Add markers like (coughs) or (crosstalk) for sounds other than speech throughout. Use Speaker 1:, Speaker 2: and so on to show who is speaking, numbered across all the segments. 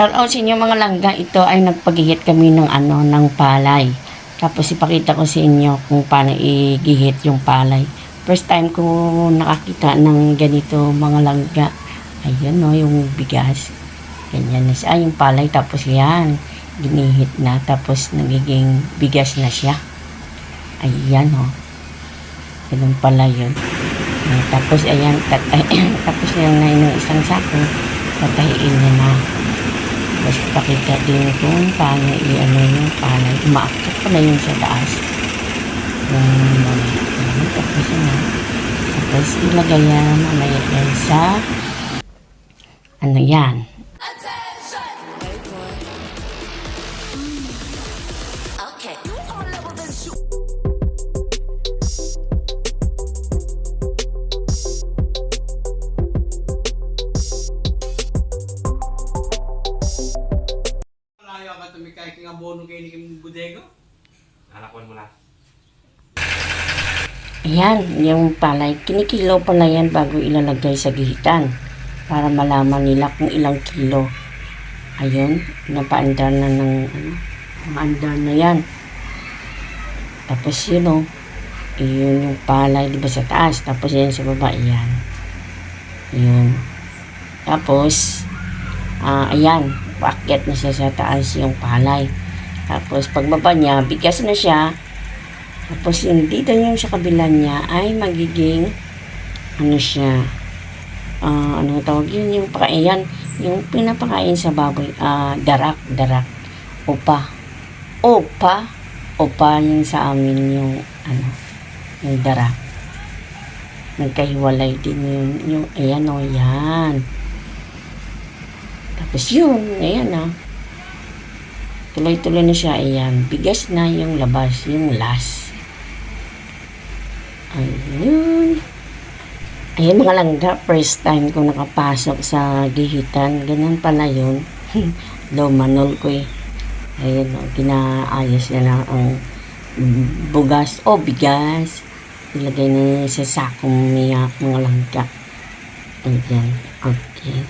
Speaker 1: Shout out sa inyo mga langga. Ito ay nagpagihit kami ng ano, ng palay. Tapos ipakita ko sa inyo kung paano igihit yung palay. First time ko nakakita ng ganito mga langga. Ayun no, yung bigas. Ganyan na siya. Ah, yung palay. Tapos yan, ginihit na. Tapos nagiging bigas na siya. Ayan o. Ganun pala yun. Eh, tapos ayan, tat, ay, (coughs) tapos yung na yung isang sako, tatahiin niya na. Tapos ipakita din kung paano i-ano yung palay. Umaakit pa na yun sa taas. Yung mga, tapos yun na. Tapos ilagay yan, mamaya yan sa, ano yan,
Speaker 2: mo na.
Speaker 1: Ayan, yung palay, kinikilaw pala yan bago ilalagay sa gihitan para malaman nila kung ilang kilo. Ayun, napaandar na ng ano, maandar na yan. Tapos yun o, yun yung palay, di ba sa taas, tapos yan sa baba, yan. Yun. Tapos, ah ayan, paakyat na siya sa taas yung palay. Tapos pagbaba niya, bigas na siya, tapos yung dito yung sa kabila niya ay magiging ano siya ah ano tawag yun yung pakain yung pinapakain sa baboy ah darak darak opa. Opa opa yung sa amin yung ano yung darak. Nagkahiwalay din yun yung ayan o yan. Tapos yun ayan ah tuloy-tuloy na siya ayan bigas na yung labas yung last Ayun. Ayun mga langga, first time ko nakapasok sa gihitan. Ganun pala yun. (laughs) Lomanol ko eh. Ayun, oh, ginaayos niya lang ang bugas o bigas. Ilagay na niya sa sakong miyak mga langga. Ayan, okay.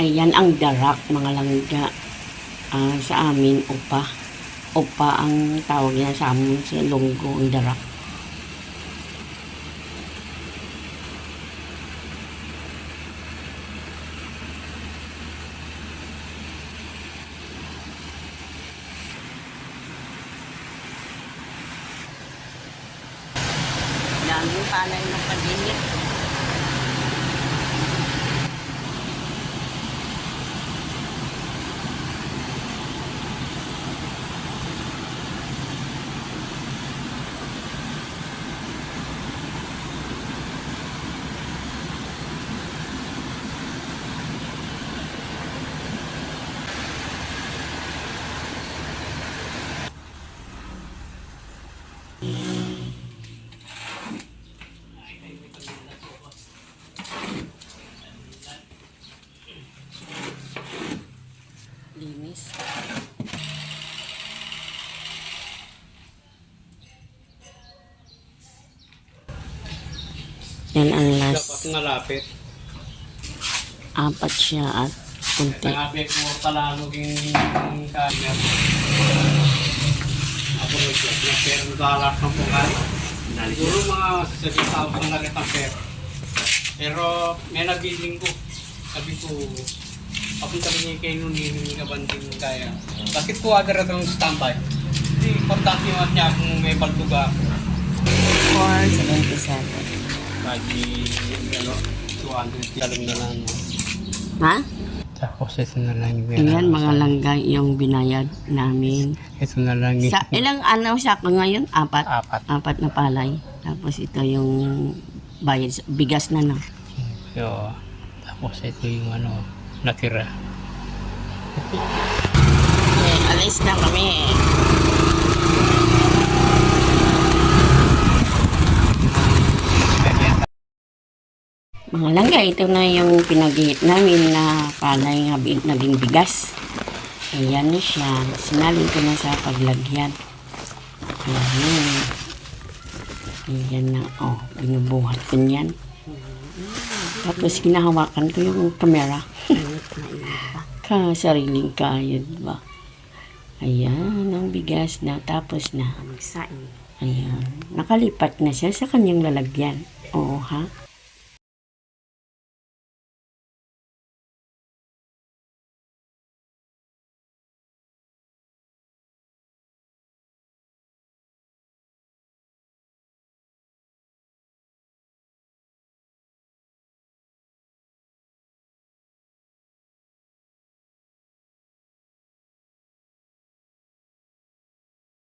Speaker 1: Ayan ang darak, mga langga. Ah, sa amin, upa. Upa ang tawag niya sa amin sa lunggo, ang darak. Daming palay na paginit. Yan ang
Speaker 3: Dapat
Speaker 1: last.
Speaker 3: malapit.
Speaker 1: Apat siya at kunti.
Speaker 3: Nangabi ko talano king camera. Ako nag-vlog. Pero nag-alak ng pungay. Siguro mga 7,000 na rin ang pera. Pero may nabiling ko. Sabi ko, papunta rin kayo nung niling ka banding kaya. Bakit ko agad ang standby? Hindi, importante yung at niya kung may balduga ako.
Speaker 1: 477.
Speaker 3: Lagi, ano, 200 talang na lang.
Speaker 1: Ha?
Speaker 3: Tapos ito na lang yung
Speaker 1: Ayan, mga langgay yung binayad namin.
Speaker 3: Ito na lang yung
Speaker 1: Sa ilang ano siya ka ngayon? Apat.
Speaker 3: apat.
Speaker 1: Apat na palay. Tapos ito yung bayad, sa- bigas na na.
Speaker 3: So, tapos ito yung ano, natira.
Speaker 1: Okay, alis na kami. Mga langga, ito na yung pinagihit namin na palay nga naging bigas. Ayan na siya. Sinalin ko na sa paglagyan. Ayan. Ayan na. Oh, binubuhat ko niyan. Tapos kinahawakan ko yung camera. (laughs) ka sariling kayod ba? Ayan, ang bigas na. Tapos na. Ayan. Nakalipat na siya sa kanyang lalagyan. Oo, ha?